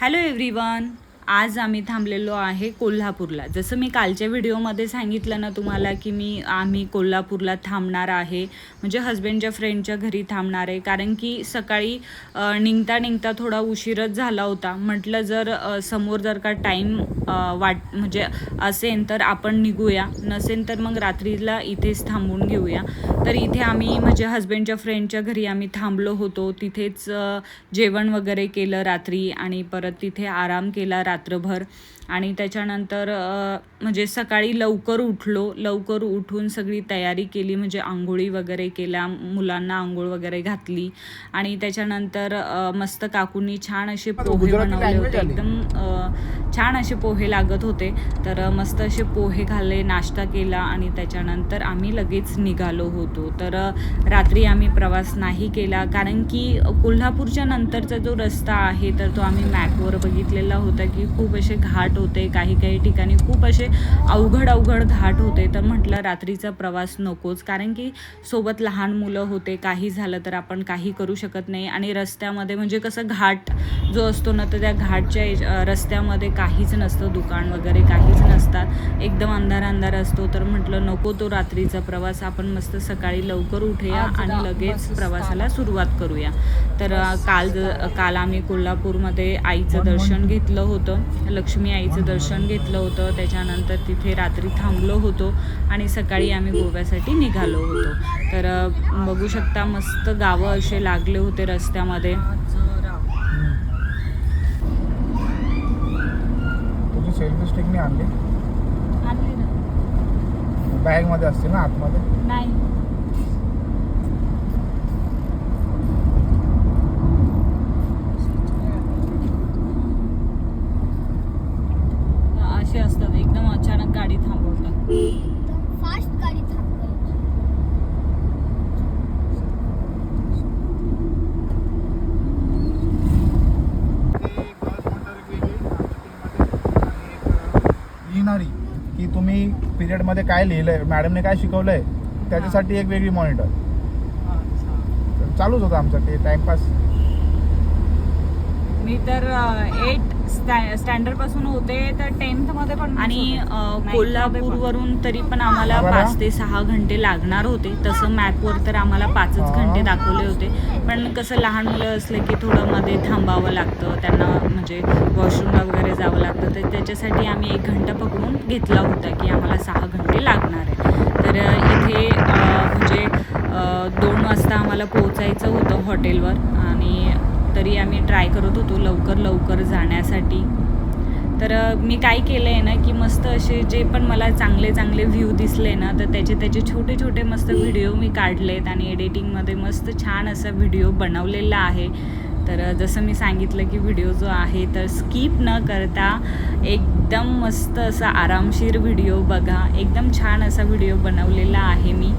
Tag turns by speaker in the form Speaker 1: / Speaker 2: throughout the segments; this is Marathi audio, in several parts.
Speaker 1: Hello everyone. आज आम्ही थांबलेलो आहे कोल्हापूरला. जसं मी कालच्या व्हिडिओमध्ये सांगितलं ना तुम्हाला की मी आम्ही कोल्हापूरला थांबणार आहे. म्हणजे हस्बंडच्या फ्रेंडच्या घरी थांबणार आहे. कारण की सकाळी निघता निघता थोडा उशीरच झाला होता. म्हटलं जर समोर जर का टाईम वाट म्हणजे असेल तर आपण निघूया. नसेल तर मग रात्रीला इथेच थांबून घेऊया. तर इथे आम्ही म्हणजे हस्बंडच्या फ्रेंडच्या घरी आम्ही थांबलो होतो. तिथेच जेवण वगैरे केलं रात्री आणि परत तिथे आराम केला रात्रभर आणि त्याच्यानंतर म्हणजे सकाळी लवकर उठलो. लवकर उठून सगळी तयारी केली म्हणजे आंघोळी वगैरे केल्या मुलांना आंघोळ वगैरे घातली. आणि त्याच्यानंतर मस्त काकूंनी छान असे पोहे बनवले होते. एकदम छान असे पोहे लागत होते. तर मस्त असे पोहे खाल्ले नाश्ता केला आणि त्याच्यानंतर आम्ही लगेच निघालो होतो. तर रात्री आम्ही प्रवास नाही केला. कारण की कोल्हापूरच्या नंतरचा जो रस्ता आहे तर तो आम्ही मॅपवर बघितलेला होता की खूप असे घाट होते काही काही ठिकाणी खूप असे अवघड अवघड घाट होते. तर म्हटलं रात्रीचा प्रवास नकोच. कारण की सोबत लहान मुलं होते काही झालं तर आपण काही करू शकत नाही. आणि रस्त्यामध्ये म्हणजे कसं घाट जो असतो ना तर त्या घाटच्या रस्त्यामध्ये काहीच नसतं. दुकान वगैरे काहीच नसतात. एकदम अंधार अंधार असतो. तर म्हटलं नको तो रात्रीचा प्रवास. आपण मस्त सकाळी लवकर उठूया आणि लगेच प्रवासाला सुरुवात करूया. तर काल काल आम्ही कोल्हापूरमध्ये आईचं दर्शन घेतलं होतं. लक्ष्मी आईचं दर्शन घेतलं होतं. त्याच्यानंतर तिथे रात्री थांबलो होतो आणि सकाळी आम्ही गोव्यासाठी निघालो होतो. तर बघू शकता मस्त गावं असे लागले होते रस्त्यामध्ये.
Speaker 2: आणली? बॅगमध्ये असते ना आतमध्ये?
Speaker 1: नाही.
Speaker 2: की तुम्ही पिरियडमध्ये काय लिहिलंय मॅडमने काय शिकवलंय त्याच्यासाठी एक वेगळी मॉनिटर चालूच होतं आमचं ते टाइमपास
Speaker 1: मी तर एट स्टँडर्डपासून होते तर टेन्थमध्ये पण आणि कोल्हापूरवरून तरी पण आम्हाला? पाच ते सहा घंटे लागणार होते. तसं मॅपवर तर आम्हाला पाचच. घंटे दाखवले होते. पण कसं लहान मुलं असले की थोडं मध्ये थांबावं लागतं त्यांना म्हणजे वॉशरूमला वगैरे जावं लागतं. तर त्याच्यासाठी आम्ही एक घंटा पकडून घेतला होता की आम्हाला सहा घंटे लागणार आहे. तर इथे म्हणजे दोन वाजता आम्हाला पोहोचायचं होतं हॉटेलवर आणि तरी आम्ही ट्राय करत होतो लवकर लवकर जाण्यासाठी. तर मी काय केलं आहे ना की मस्त असे जे पण मला चांगले चांगले व्ह्यू दिसले ना तर त्याचे त्याचे छोटे छोटे मस्त व्हिडिओ मी काढलेत आणि एडिटिंगमध्ये मस्त छान असा व्हिडिओ बनवलेला आहे. तर जसं मी सांगितलं की व्हिडिओ जो आहे तर स्किप न करता एकदम मस्त असा आरामशीर व्हिडिओ बघा. एकदम छान असा व्हिडिओ बनवलेला आहे मी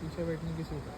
Speaker 2: तो आपके बैठने की? सीट है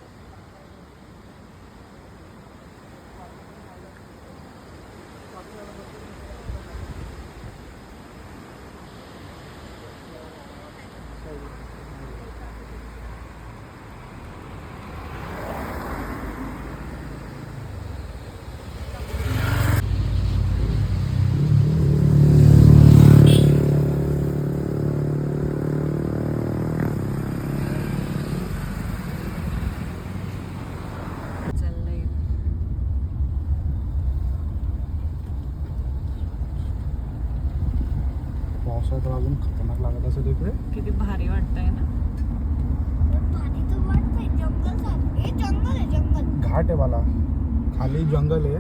Speaker 2: घाट आहे मला खाली जंगल आहे.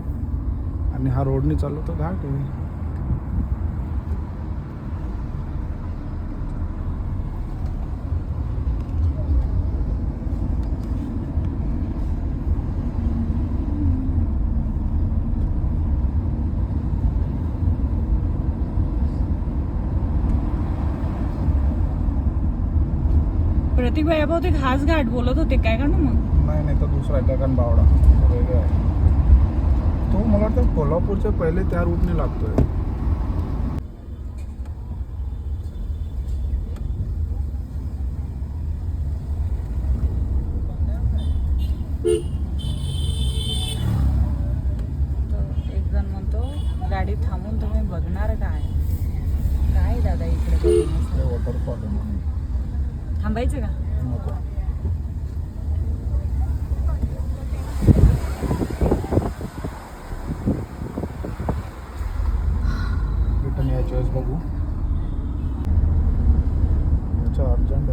Speaker 2: आणि हा रोडने चाललो तर घाट आहे.
Speaker 1: प्रतीक भाई बहुतेक हाच घाट बोलत होते. काय का ना मग?
Speaker 2: नाही नाही तर दुसरा आहे गगन बावडा. तो वेगळा आहे. तो मला वाटतं कोल्हापूरच्या पहिले त्या रूटने लागतोय.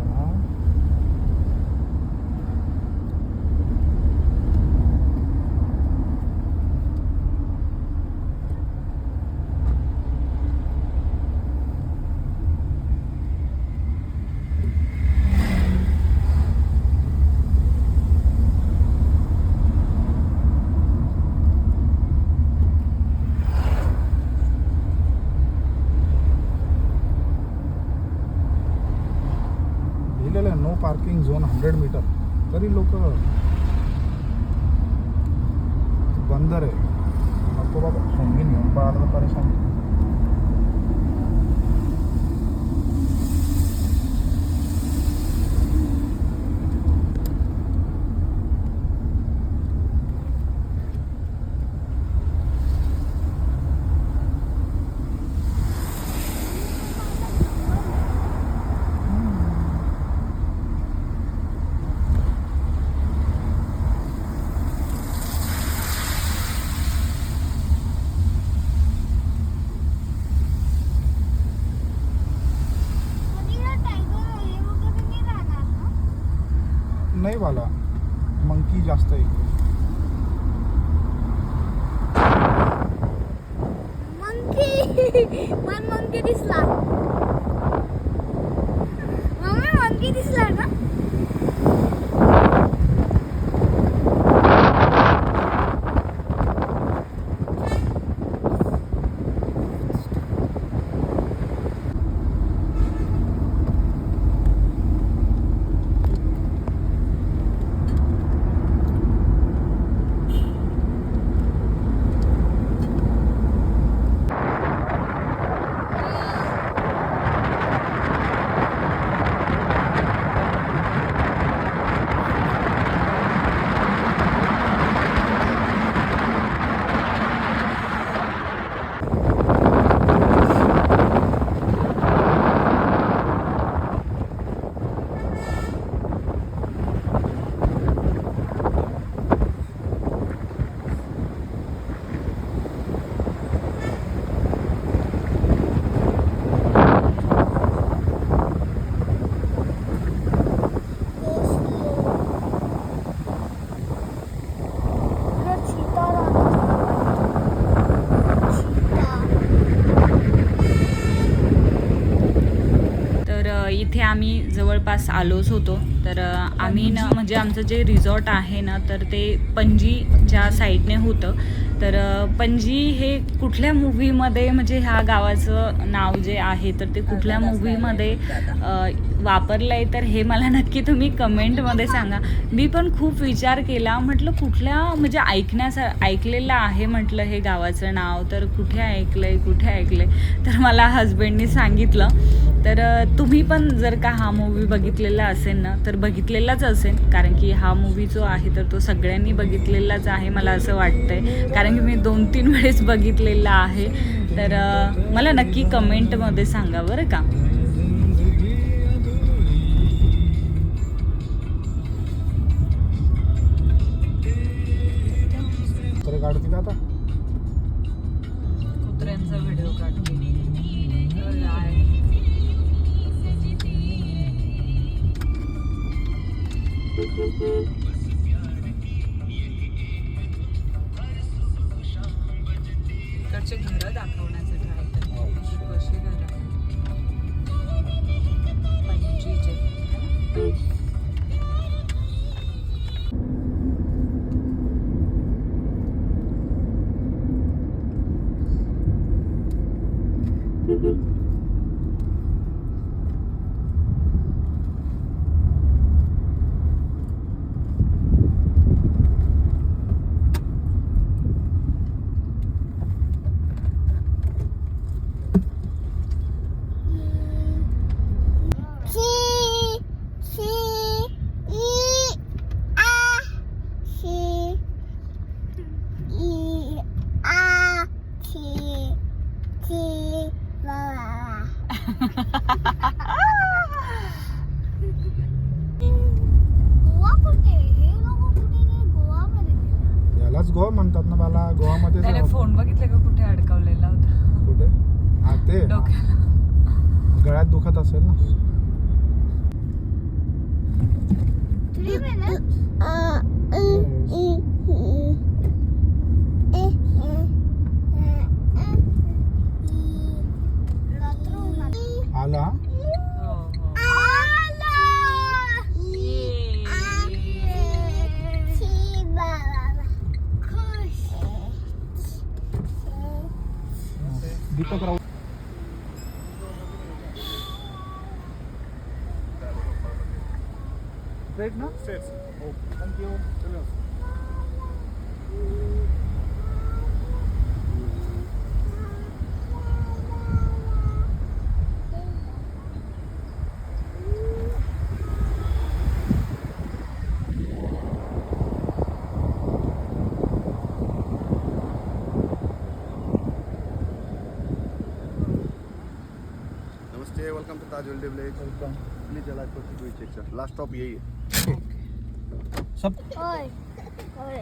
Speaker 2: nada. Ah. तरी लोक बंदर आहे नको बाबा सोंगीन घेऊन पळाला तर परेशान वाला मंकी जास्त आहे इकडे
Speaker 3: मंकी मन मंकी दिसला मम्मी मंकी दिसला ना
Speaker 1: तर अ, इथे आम्ही जवळपास आलोच होतो. तर आम्ही ना म्हणजे आमचं जे रिसॉर्ट आहे ना तर ते पणजीच्या साईडने होतं. तर पणजी हे कुठल्या मूवीमध्ये म्हणजे ह्या गावाचं नाव जे आहे तर ते कुठल्या मूवीमध्ये वापरलं आहे तर हे मला नक्की तुम्ही कमेंटमध्ये सांगा. मी पण खूप विचार केला. म्हटलं कुठल्या म्हणजे ऐकण्यासा ऐकलेलं आहे म्हटलं हे गावाचं नाव तर कुठे ऐकलं आहे कुठे ऐकलं आहे तर मला हजबंडनी सांगितलं. तर तुम्ही पण जर का हा मूवी बघितलेला असेल ना तर बघितलेलाच असेल. कारण की हा मूवी जो आहे तर तो सगळ्यांनी बघितलेलाच आहे मला असं वाटतंय. कारण कारण की मी दोन तीन वेळेस बघितलेला आहे. तर मला नक्की कमेंटमध्ये सांगा बरं का. Thank you.
Speaker 4: साऊथचे घरं दाखवण्याचं
Speaker 2: यालाच गोवा म्हणतात ना मला गोवामध्ये
Speaker 4: त्याने फोन बघितले का? कुठे अडकवलेला होता?
Speaker 2: कुठे? हा ते. गळ्यात दुखत असेल ना.
Speaker 3: Three minutes? Ala?
Speaker 2: Dito ka. Straight na? Straight.
Speaker 5: Okay. Thank you. Taj holiday village
Speaker 2: welcome
Speaker 5: please चला कोई चेक सर लास्ट स्टॉप यही है
Speaker 2: सब
Speaker 3: होय. होय.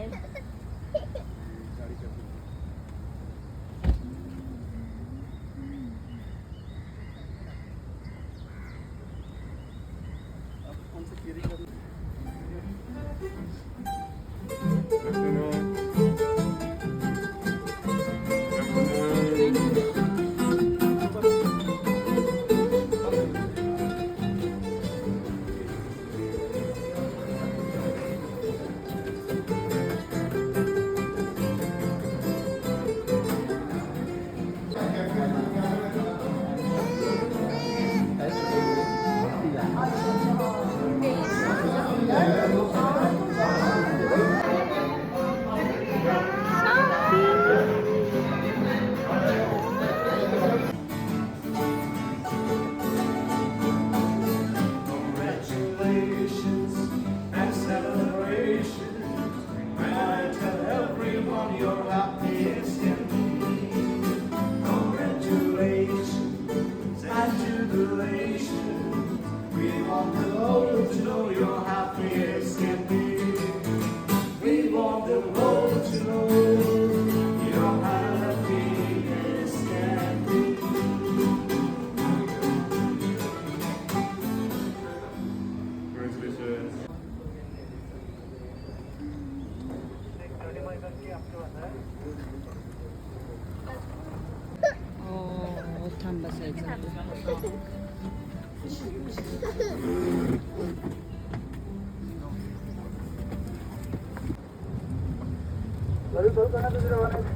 Speaker 2: Oo, tam basacağım. Tabii tabii bana bir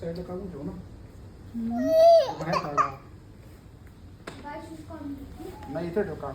Speaker 2: sa'yo, nagkagulo na. Hmm. Kumain tayo. Guys, you've come. Na ito,
Speaker 3: doon ka.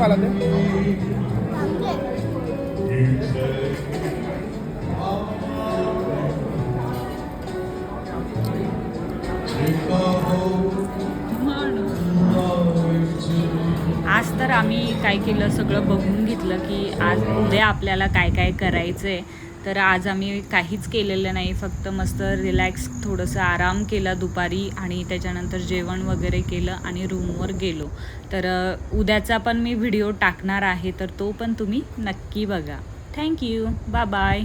Speaker 3: मला ते.
Speaker 1: आज तर आम्ही काय केलं सगळं बघून घेतलं की आज उद्या आपल्याला काय काय करायचं आहे तर आज आम्ही काहीच केलेलं नाही फक्त मस्त रिलॅक्स थोडंसं आराम केला दुपारी आणि त्याच्यानंतर जेवण वगैरे केलं आणि रूमवर गेलो. तर उद्याचा पण मी व्हिडिओ टाकणार आहे तर तो पण तुम्ही नक्की बघा. Thank you bye bye